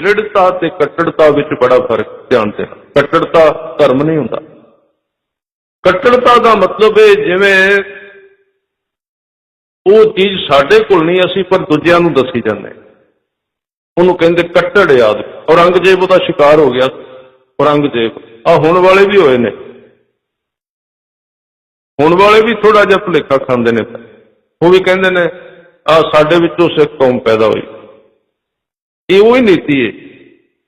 ਦ੍ਰਿੜਤਾ ਤੇ ਕੱਟੜਤਾ ਵਿੱਚ ਬੜਾ ਫ਼ਰਕ ਧਿਆਨ ਦੇਣਾ। ਕੱਟੜਤਾ ਧਰਮ ਨਹੀਂ ਹੁੰਦਾ। ਕੱਟੜਤਾ ਦਾ ਮਤਲਬ ਹੈ ਜਿਵੇਂ ਉਹ ਚੀਜ਼ ਸਾਡੇ ਕੋਲ ਨਹੀਂ ਅਸੀਂ ਪਰ ਦੂਜਿਆਂ ਨੂੰ ਦੱਸੀ ਜਾਂਦੇ ਉਹਨੂੰ ਕਹਿੰਦੇ ਕੱਟੜ ਯਾਦ। ਔਰੰਗਜ਼ੇਬ ਉਹਦਾ ਸ਼ਿਕਾਰ ਹੋ ਗਿਆ। ਔਰੰਗਜ਼ੇਬ, ਆ ਹੁਣ ਵਾਲੇ ਵੀ ਹੋਏ ਨੇ। ਹੁਣ ਵਾਲੇ ਵੀ ਥੋੜਾ ਜਿਹਾ ਭੁਲੇਖਾ ਖਾਂਦੇ ਨੇ। ਉਹ ਵੀ ਕਹਿੰਦੇ ਨੇ, ਆ ਸਾਡੇ ਵਿੱਚੋਂ ਸਿੱਖ ਕੌਮ ਪੈਦਾ ਹੋਈ। ਇਹ ਉਹੀ ਨੀਤੀ ਹੈ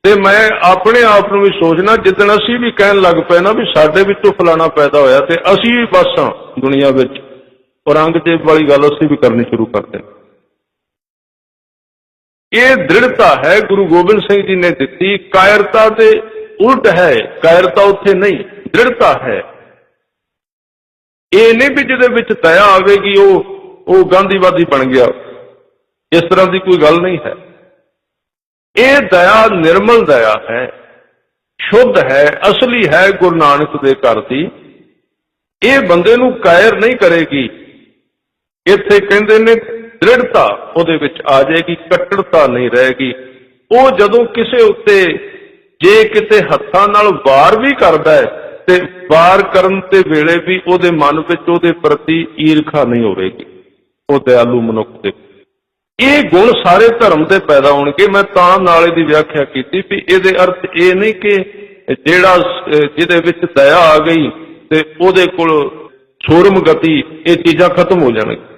ਤੇ ਮੈਂ ਆਪਣੇ ਆਪ ਨੂੰ ਵੀ ਸੋਚਣਾ ਜਿੱਦਣ ਅਸੀਂ ਵੀ ਕਹਿਣ ਲੱਗ ਪਏ ਨਾ ਵੀ ਸਾਡੇ ਵਿੱਚੋਂ ਫਲਾਣਾ ਪੈਦਾ ਹੋਇਆ ਤੇ ਅਸੀਂ ਵੀ ਬਸ ਹਾਂ ਦੁਨੀਆ ਵਿੱਚ। ਔਰੰਗਜ਼ੇਬ ਵਾਲੀ ਗੱਲ ਅਸੀਂ ਵੀ ਕਰਨੀ ਸ਼ੁਰੂ ਕਰ ਦੇਣੀ ਇਹ ਦ੍ਰਿੜਤਾ ਹੈ, ਗੁਰੂ ਗੋਬਿੰਦ ਸਿੰਘ ਜੀ ਨੇ ਦਿੱਤੀ। ਕਾਇਰਤਾ ਤੇ ਉਲਟ ਹੈ, ਕਾਇਰਤਾ ਉੱਥੇ ਨਹੀਂ, ਦ੍ਰਿੜਤਾ ਹੈ। ਇਹ ਨਹੀਂ ਵੀ ਜਿਹਦੇ ਵਿੱਚ ਦਇਆ ਆਵੇਗੀ, ਉਹ ਉਹ ਗਾਂਧੀਵਾਦੀ ਬਣ ਗਿਆ। ਇਸ ਤਰ੍ਹਾਂ ਦੀ ਕੋਈ ਗੱਲ ਨਹੀਂ ਹੈ। ਇਹ ਦਇਆ ਨਿਰਮਲ ਦਇਆ ਹੈ, ਸ਼ੁੱਧ ਹੈ, ਅਸਲੀ ਹੈ ਗੁਰੂ ਨਾਨਕ ਦੇ ਘਰ ਦੀ। ਇਹ ਬੰਦੇ ਨੂੰ ਕਾਇਰ ਨਹੀਂ ਕਰੇਗੀ। ਇੱਥੇ ਕਹਿੰਦੇ ਨੇ ਦ੍ਰਿੜਤਾ ਉਹਦੇ ਵਿੱਚ ਆ ਜਾਏਗੀ, ਕੱਟੜਤਾ ਨਹੀਂ ਰਹੇਗੀ। ਉਹ ਜਦੋਂ ਕਿਸੇ ਉੱਤੇ ਜੇ ਕਿਤੇ ਹੱਥਾਂ ਨਾਲ ਵਾਰ ਵੀ ਕਰਦਾ ਹੈ ਤੇ ਵਾਰ ਕਰਨ ਤੇ ਵੇਲੇ ਵੀ ਉਹਦੇ ਮਨ ਵਿੱਚ ਉਹਦੇ ਪ੍ਰਤੀ ਈਰਖਾ ਨਹੀਂ ਹੋਵੇਗੀ। ਉਹ ਦਿਆਲੂ ਮਨੁੱਖ ਦੇ ਇਹ ਗੁਣ ਸਾਰੇ ਧਰਮ ਤੇ ਪੈਦਾ ਹੋਣਗੇ। ਮੈਂ ਤਾਂ ਨਾਲ ਇਹਦੀ ਵਿਆਖਿਆ ਕੀਤੀ ਵੀ ਇਹਦੇ ਅਰਥ ਇਹ ਨਹੀਂ ਕਿ ਜਿਹੜਾ ਜਿਹਦੇ ਵਿੱਚ ਦਇਆ ਆ ਗਈ ਤੇ ਉਹਦੇ ਕੋਲ ਸੂਰਮ ਗਤੀ ਇਹ ਚੀਜ਼ਾਂ ਖਤਮ ਹੋ ਜਾਣਗੀਆਂ।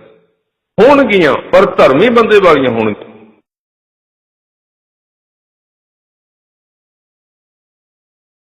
ਹੋਣਗੀਆਂ, ਪਰ ਧਰਮੀ ਬੰਦੇ ਵਾਲੀਆਂ ਹੋਣਗੀਆਂ।